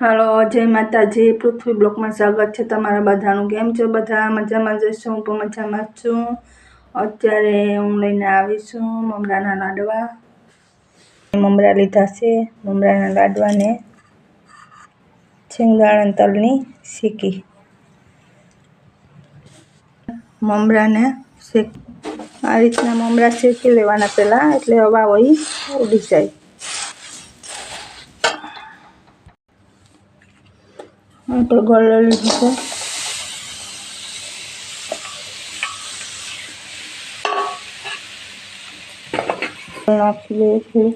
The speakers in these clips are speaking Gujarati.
હાલો જય માતાજી પૃથ્વી બ્લોકમાં સ્વાગત છે તમારા બધાનું કેમ છો બધા મજામાં જઈશું હું પણ મજામાં જ છું અત્યારે હું લઈને આવીશું મમરાના લાડવા મમરા લીધા છે મમરાના લાડવાને છીંગદાણ તલની શીકી મમરાને શેક આ રીતના મમરા શેકી લેવાના પહેલાં એટલે હવા હોય ઉડી જાય তারপর গলালি ভুষো ফুলে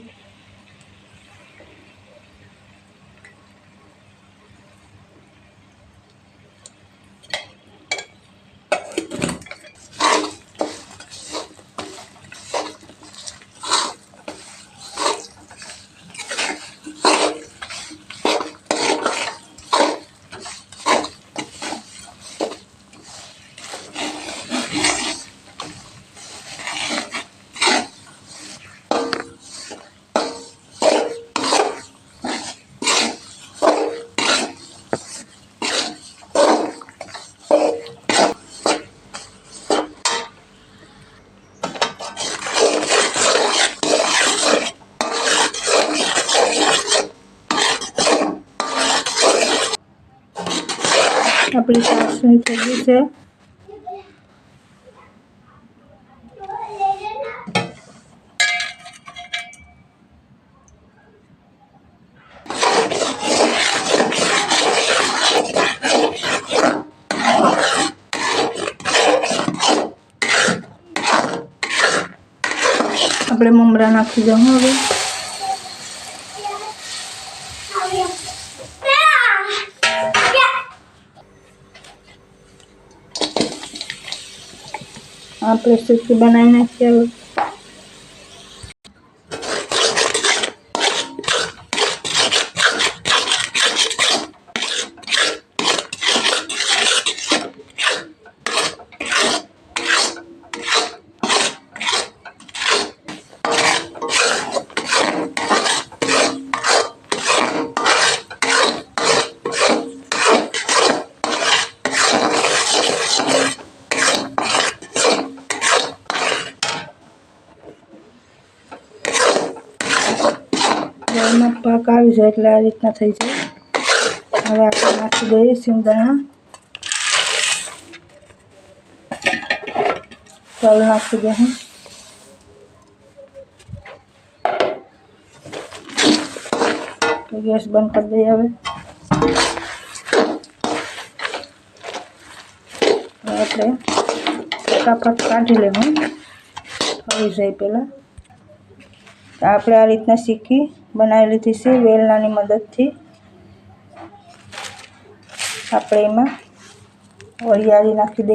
अपनी साफ सुथरी से આપણે મમરા નાખી દઉં હવે આપણે સૂકી બનાવી નાખીએ હવે ક આવી જાય એટલે આ રીતના થઈ જાય હવે આપણે મસજી દઈએ સિમડાના સોલ નાખી દેહ તો ગેસ બંધ કરી દે હવે આપણે કાપટ કાઢી લેવું હોય જો પહેલા આપણે આ રીતના સીખી ली थी से वेलना मदद थी आप वरियाड़ी नाखी दी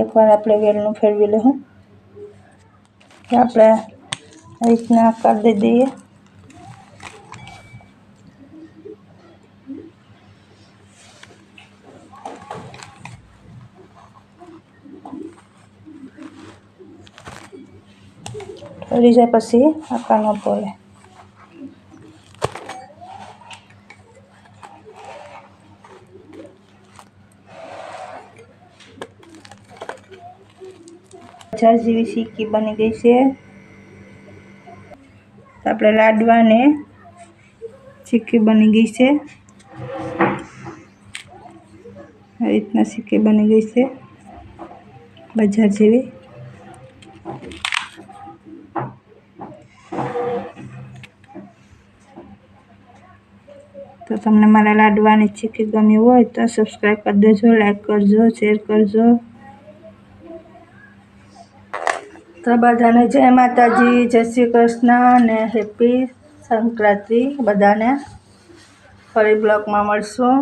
एक बार आप वेलू फेरवी लू आप रीतना आकार दे दी रिजा पासी आका नपले अच्छा जीवी बनी गई से तब लाडवा ने सिक्के गई से इतना सिक्के बन गई से बाजार से તો તમને મારા લાડવાની ચીકી ગમી હોય તો સબસ્ક્રાઈબ કરી દેજો લાઈક કરજો શેર કરજો તો બધાને જય માતાજી જય શ્રી કૃષ્ણ અને હેપી સંક્રાંતિ બધાને ફરી બ્લોગમાં મળશું